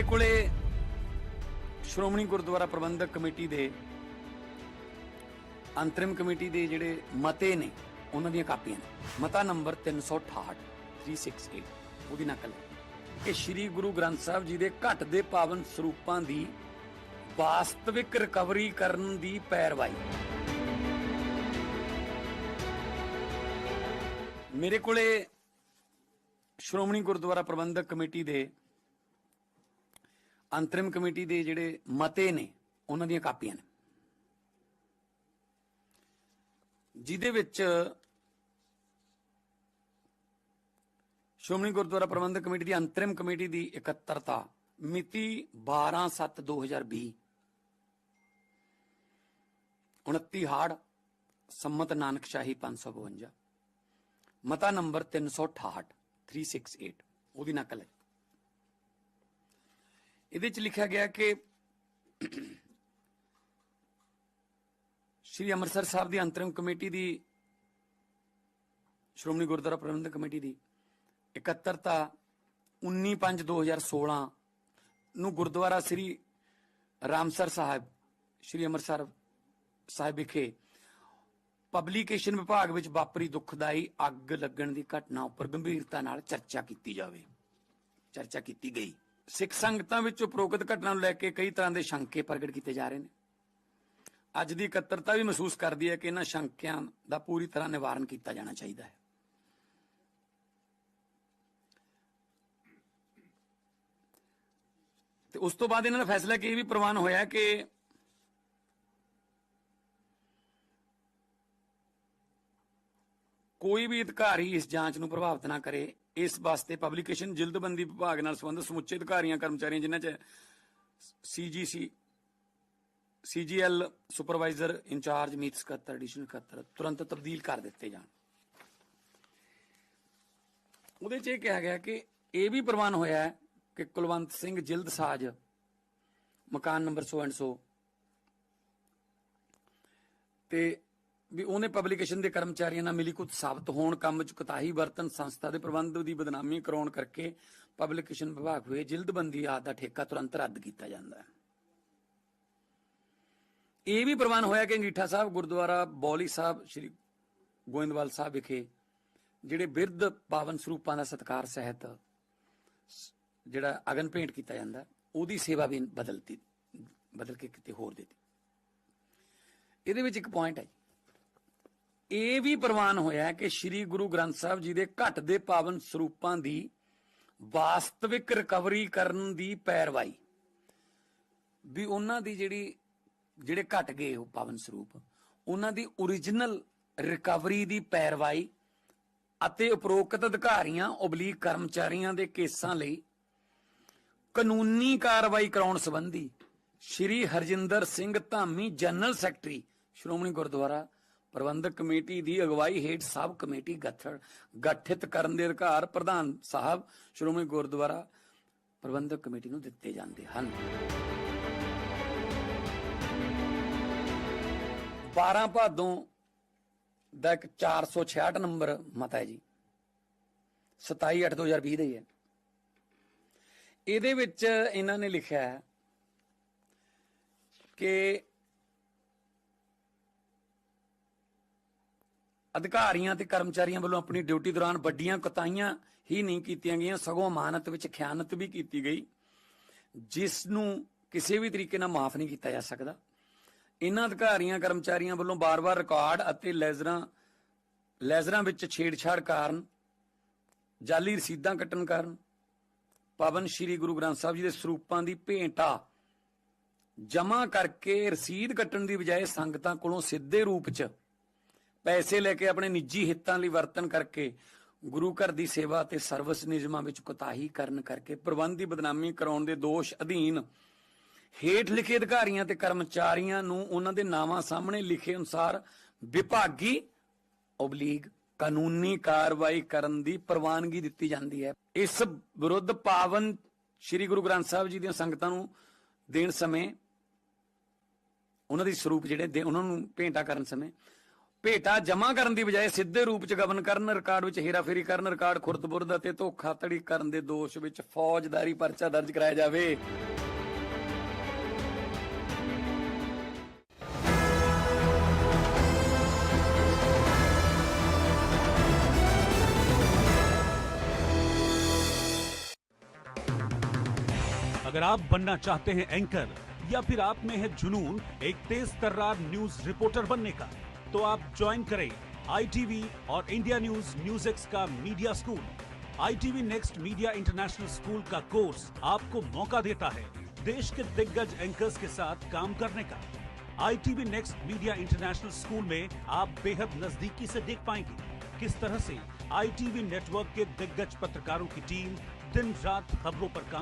ਮੇਰੇ ਕੋਲੇ ਸ਼੍ਰੋਮਣੀ ਗੁਰਦੁਆਰਾ ਪ੍ਰਬੰਧਕ ਕਮੇਟੀ ਦੇ ਅੰਤਰਿਮ ਕਮੇਟੀ ਦੇ ਜਿਹੜੇ ਮਤੇ ਨੇ, ਉਹਨਾਂ ਦੀਆਂ ਕਾਪੀਆਂ ਨੇ। ਮਤਾ ਨੰਬਰ 368 368 ਉਹਦੀ ਨਕਲ ਕਿ ਸ੍ਰੀ ਗੁਰੂ ਗ੍ਰੰਥ ਸਾਹਿਬ ਜੀ ਦੇ ਘਟ ਦੇ ਪਾਵਨ ਸਰੂਪਾਂ ਦੀ ਵਾਸਤਵਿਕ ਰਿਕਵਰੀ ਕਰਨ ਦੀ ਪੈਰਵਾਈ। ਮੇਰੇ ਕੋਲੇ ਸ਼੍ਰੋਮਣੀ ਗੁਰਦੁਆਰਾ ਪ੍ਰਬੰਧਕ ਕਮੇਟੀ ਦੇ ਅੰਤਰਿਮ ਕਮੇਟੀ ਦੇ ਜਿਹੜੇ ਮਤੇ ਨੇ, ਉਹਨਾਂ ਦੀਆਂ ਕਾਪੀਆਂ ਨੇ। ਜਿਹਦੇ ਵਿੱਚ ਸ਼੍ਰੋਮਣੀ ਗੁਰਦੁਆਰਾ ਪ੍ਰਬੰਧਕ ਕਮੇਟੀ ਦੀ ਅੰਤਰਿਮ ਕਮੇਟੀ ਦੀ ਇਕੱਤਰਤਾ ਮਿਤੀ 12/7/2020 29 ਹਾੜ, ਸੰਮਤ ਨਾਨਕ ਸ਼ਾਹੀ 552 ਮਤਾ ਨੰਬਰ 368 368 ਉਹਦੀ ਨਕਲ ਹੈ। ਇਹਦੇ ਚ ਲਿਖਿਆ ਗਿਆ ਕਿ ਸ਼੍ਰੀ ਅੰਮ੍ਰਿਤਸਰ ਸਾਹਿਬ ਦੀ ਅੰਤਰਿਮ ਕਮੇਟੀ ਦੀ, ਸ਼੍ਰੋਮਣੀ ਗੁਰਦੁਆਰਾ ਪ੍ਰਬੰਧਕ ਕਮੇਟੀ ਦੀ ਇਕੱਤਰਤਾ 19/5/2016 ਨੂੰ ਗੁਰਦੁਆਰਾ ਸ੍ਰੀ ਰਾਮਸਰ ਸਾਹਿਬ, ਸ਼੍ਰੀ ਅੰਮ੍ਰਿਤਸਰ ਸਾਹਿਬ ਵਿਖੇ ਪਬਲੀਕੇਸ਼ਨ ਵਿਭਾਗ ਵਿੱਚ ਵਾਪਰੀ ਦੁਖਦਾਈ ਅੱਗ ਲੱਗਣ ਦੀ ਘਟਨਾ ਉੱਪਰ ਗੰਭੀਰਤਾ ਨਾਲ ਚਰਚਾ ਕੀਤੀ ਜਾਵੇ, ਚਰਚਾ ਕੀਤੀ ਗਈ। ਸਿੱਖ ਸੰਗਤਾਂ ਵਿੱਚ ਉਪਰੋਕਤ ਘਟਨਾ ਨੂੰ ਲੈ ਕੇ ਕਈ ਤਰ੍ਹਾਂ ਦੇ ਸ਼ੰਕੇ ਪ੍ਰਗਟ ਕੀਤੇ ਜਾ ਰਹੇ ਨੇ। ਅੱਜ ਦੀ ਇਕੱਤਰਤਾ ਵੀ ਮਹਿਸੂਸ ਕਰਦੀ ਹੈ ਕਿ ਇਹਨਾਂ ਸ਼ੰਕਿਆਂ ਦਾ ਪੂਰੀ ਤਰ੍ਹਾਂ ਨਿਵਾਰਨ ਕੀਤਾ ਜਾਣਾ ਚਾਹੀਦਾ ਹੈ। ਤੇ ਉਸ ਤੋਂ ਬਾਅਦ ਇਹਨਾਂ ਦਾ ਫੈਸਲਾ ਕਿ ਇਹ ਵੀ ਪ੍ਰਵਾਨ ਹੋਇਆ ਕਿ ਕੋਈ ਵੀ ਅਧਿਕਾਰੀ ਇਸ ਜਾਂਚ ਨੂੰ ਪ੍ਰਭਾਵਿਤ ਨਾ ਕਰੇ, ਇਸ ਵਾਸਤੇ ਪਬਲੀਕੇਸ਼ਨ ਜਿਲਦਬੰਦੀ ਵਿਭਾਗ ਨਾਲ ਸੰਬੰਧਿਤ ਸਮੁੱਚੇ ਅਧਿਕਾਰੀਆਂ, ਕਰਮਚਾਰੀਆਂ ਜਿਨ੍ਹਾਂ 'ਚ ਸੀਜੀਸੀ ਸੀਜੀਐਲ ਸੁਪਰਵਾਈਜ਼ਰ ਇੰਚਾਰਜ ਮੀਤ ਸਕੱਤਰ ਐਡੀਸ਼ਨਲ ਸਕੱਤਰ ਤੁਰੰਤ ਤਬਦੀਲ ਕਰ ਦਿੱਤੇ ਜਾਣ। ਉਹਦੇ 'ਚ ਇਹ ਕਿਹਾ ਗਿਆ ਕਿ ਇਹ ਵੀ ਪ੍ਰਵਾਨ ਹੋਇਆ ਹੈ ਕਿ ਕੁਲਵੰਤ ਸਿੰਘ ਜਿਲਦ ਸਾਜ, ਮਕਾਨ ਨੰਬਰ ਸੋ ਐਂਡ ਸੋ ਤੇ ਵੀ ਉਹਨੇ ਪਬਲੀਕੇਸ਼ਨ ਦੇ ਕਰਮਚਾਰੀਆਂ ਨਾਲ ਮਿਲੀ ਕੁਝ ਸਾਬਤ ਹੋਣ, ਕੰਮ ਚ ਕੁਤਾਹੀ ਵਰਤਨ ਸੰਸਥਾ ਦੇ ਪ੍ਰਬੰਧ ਦੀ ਬਦਨਾਮੀ ਕਰਾਉਣ ਕਰਕੇ ਪਬਲੀਕੇਸ਼ਨ ਵਿਭਾਗ ਹੋਏ, ਜਿਲਦਬੰਦੀ ਆਦ ਦਾ ਠੇਕਾ ਤੁਰੰਤ ਰੱਦ ਕੀਤਾ ਜਾਂਦਾ ਹੈ। ਇਹ ਵੀ ਪ੍ਰਵਾਨ ਹੋਇਆ ਕਿ ਅੰਗੀਠਾ ਸਾਹਿਬ, ਗੁਰਦੁਆਰਾ ਬੌਲੀ ਸਾਹਿਬ, ਸ੍ਰੀ ਗੋਇੰਦਵਾਲ ਸਾਹਿਬ ਵਿਖੇ ਜਿਹੜੇ ਬਿਰਧ ਪਾਵਨ ਸਰੂਪਾਂ ਦਾ ਸਤਕਾਰ ਸਹਿਤ ਜਿਹੜਾ ਅਗਨ ਭੇਂਟ ਕੀਤਾ ਜਾਂਦਾ, ਉਹਦੀ ਸੇਵਾ ਵੀ ਬਦਲਤੀ, ਬਦਲ ਕੇ ਕਿਤੇ ਹੋਰ ਦਿੱਤੀ। ਇਹਦੇ ਵਿੱਚ ਇੱਕ ਪੁਆਇੰਟ ਹੈ ਇਹ ਵੀ ਪ੍ਰਵਾਨ ਹੋਇਆ ਕਿ ਸ੍ਰੀ ਗੁਰੂ ਗ੍ਰੰਥ ਸਾਹਿਬ ਜੀ ਦੇ ਘਟ ਦੇ ਪਾਵਨ ਸਰੂਪਾਂ ਦੀ ਵਾਸਤਵਿਕ ਰਿਕਵਰੀ ਕਰਨ ਦੀ ਪੈਰਵਾਈ। ਵੀ ਉਹਨਾਂ ਦੀ ਜਿਹੜੀ, ਜਿਹੜੇ ਘਟ ਗਏ ਉਹ ਪਾਵਨ ਸਰੂਪ, ਉਹਨਾਂ ਦੀ origignal ਰਿਕਵਰੀ ਦੀ ਪੈਰਵਾਈ ਅਤੇ ਉਪਰੋਕਤ ਅਧਿਕਾਰੀਆਂ ਉਬਲੀਕ ਕਰਮਚਾਰੀਆਂ ਦੇ ਕੇਸਾਂ ਲਈ ਕਾਨੂੰਨੀ ਕਾਰਵਾਈ ਕਰਾਉਣ ਸੰਬੰਧੀ Shri Harjinder Singh Dhami, general secretary, Shiromani Gurdwara Prabandhak committee ਦੀ ਅਗਵਾਈ ਹੇਠ ਸਬ ਕਮੇਟੀ ਗਠੜ ਗਠਿਤ ਕਰਨ ਦੇ ਅਧਿਕਾਰ ਪ੍ਰਧਾਨ ਸਾਹਿਬ ਸ਼੍ਰੋਮਣੀ ਗੁਰਦੁਆਰਾ ਪ੍ਰਬੰਧਕ ਕਮੇਟੀ ਨੂੰ ਦਿੱਤੇ ਜਾਂਦੇ ਹਨ। 12 ਭਾਦੋਂ ਦਾ ਇੱਕ 466 ਨੰਬਰ ਮਤਾ ਹੈ ਜੀ। 27 8 2020 ਦਾ ਹੀ ਹੈ। ਇਹਦੇ ਵਿੱਚ ਇਹਨਾਂ ਨੇ ਲਿਖਿਆ ਹੈ ਕਿ ਅਧਿਕਾਰੀਆਂ ਤੇ ਕਰਮਚਾਰੀਆਂ ਵੱਲੋਂ ਆਪਣੀ ਡਿਊਟੀ ਦੌਰਾਨ ਵੱਡੀਆਂ ਕੁਤਾਹੀਆਂ ਹੀ ਨਹੀਂ ਕੀਤੀਆਂ ਗਈਆਂ, ਸਗੋਂ ਅਮਾਨਤ ਵਿੱਚ ਖਿਆਨਤ ਵੀ ਕੀਤੀ ਗਈ, ਜਿਸ ਨੂੰ ਕਿਸੇ ਵੀ ਤਰੀਕੇ ਨਾਲ ਮਾਫ ਨਹੀਂ ਕੀਤਾ ਜਾ ਸਕਦਾ। ਇਹਨਾਂ ਅਧਿਕਾਰੀਆਂ, ਕਰਮਚਾਰੀਆਂ ਵੱਲੋਂ ਬਾਰ-ਬਾਰ ਰਿਕਾਰਡ ਅਤੇ ਲੈਜ਼ਰਾਂ ਲੈਜ਼ਰਾਂ ਵਿੱਚ ਛੇੜਛਾੜ ਕਾਰਨ, ਜਾਲੀ ਰਸੀਦਾਂ ਕੱਟਣ ਕਾਰਨ, ਪਵਨ ਸ੍ਰੀ ਗੁਰੂ ਗ੍ਰੰਥ ਸਾਹਿਬ ਜੀ ਦੇ ਸਰੂਪਾਂ ਦੀ ਭੇਂਟਾ, ਜਮ੍ਹਾਂ ਕਰਕੇ ਰਸੀਦ ਕੱਟਣ ਦੀ ਬਜਾਏ ਸੰਗਤਾਂ ਕੋਲੋਂ ਸਿੱਧੇ ਰੂਪ 'ਚ ਪੈਸੇ ਲੈ ਕੇ ਆਪਣੇ ਨਿੱਜੀ ਹਿੱਤਾਂ ਲਈ ਵਰਤਨ ਕਰਕੇ ਗੁਰੂ ਘਰ ਦੀ ਸੇਵਾ ਤੇ ਸਰਵਿਸ ਨਿਯਮਾਂ ਵਿੱਚ ਕੁਤਾਹੀ ਕਰਨ ਕਰਕੇ ਪ੍ਰਬੰਧ ਦੀ ਬਦਨਾਮੀ ਕਰਾਉਣ ਦੇ ਦੋਸ਼ ਅਧੀਨ ਹੇਠ ਲਿਖੇ ਅਧਿਕਾਰੀਆਂ ਤੇ ਕਰਮਚਾਰੀਆਂ ਨੂੰ ਉਹਨਾਂ ਦੇ ਨਾਵਾਂ ਸਾਹਮਣੇ ਲਿਖੇ ਅਨੁਸਾਰ ਵਿਭਾਗੀ ਓਬਲੀਗ ਕਾਨੂੰਨੀ ਕਾਰਵਾਈ ਕਰਨ ਦੀ ਪ੍ਰਵਾਨਗੀ ਦਿੱਤੀ ਜਾਂਦੀ ਹੈ। ਇਸ ਵਿਰੁੱਧ ਪਾਵਨ ਸ੍ਰੀ ਗੁਰੂ ਗ੍ਰੰਥ ਸਾਹਿਬ ਜੀ ਦੀਆਂ ਸੰਗਤਾਂ ਨੂੰ ਦੇਣ ਸਮੇਂ, ਉਹਨਾਂ ਦੀ ਸਰੂਪ ਜਿਹੜੇ ਉਹਨਾਂ ਨੂੰ ਭੇਂਟਾ ਕਰਨ ਸਮੇਂ ਭੇਟਾ ਜਮ੍ਹਾਂ ਕਰਨ ਦੀ ਬਜਾਏ ਸਿੱਧੇ ਰੂਪ ਚ ਗਬਨ ਕਰਨ ਰਿਕਾਰਡ ਵਿੱਚ ਹੇਰਾਫੇਰੀ ਕਰਨ ਰਿਕਾਰਡ ਖੁਰਦਬੁਰਦ ਅਤੇ ਧੋਖਾਧੜੀ ਕਰਨ ਦੇ ਦੋਸ਼ ਵਿੱਚ ਫੌਜਦਾਰੀ ਪਰਚਾ ਦਰਜ ਕਰਾਇਆ ਜਾਵੇ अगर आप बनना चाहते हैं एंकर या फिर आप में है जुनून एक तेज तर्रार न्यूज रिपोर्टर बनने का तो आप ज्वाइन करें आईटीवी और इंडिया न्यूज़ न्यूज़ एक्स का media school ITV next media international school का कोर्स आपको मौका देता है देश के दिग्गज एंकर्स के साथ काम करने का। ITV next media international school में आप बेहद नजदीकी से देख पाएँगे किस तरह से आईटीवी नेटवर्क के दिग्गज पत्रकारों की टीम दिन रात खबरों पर काम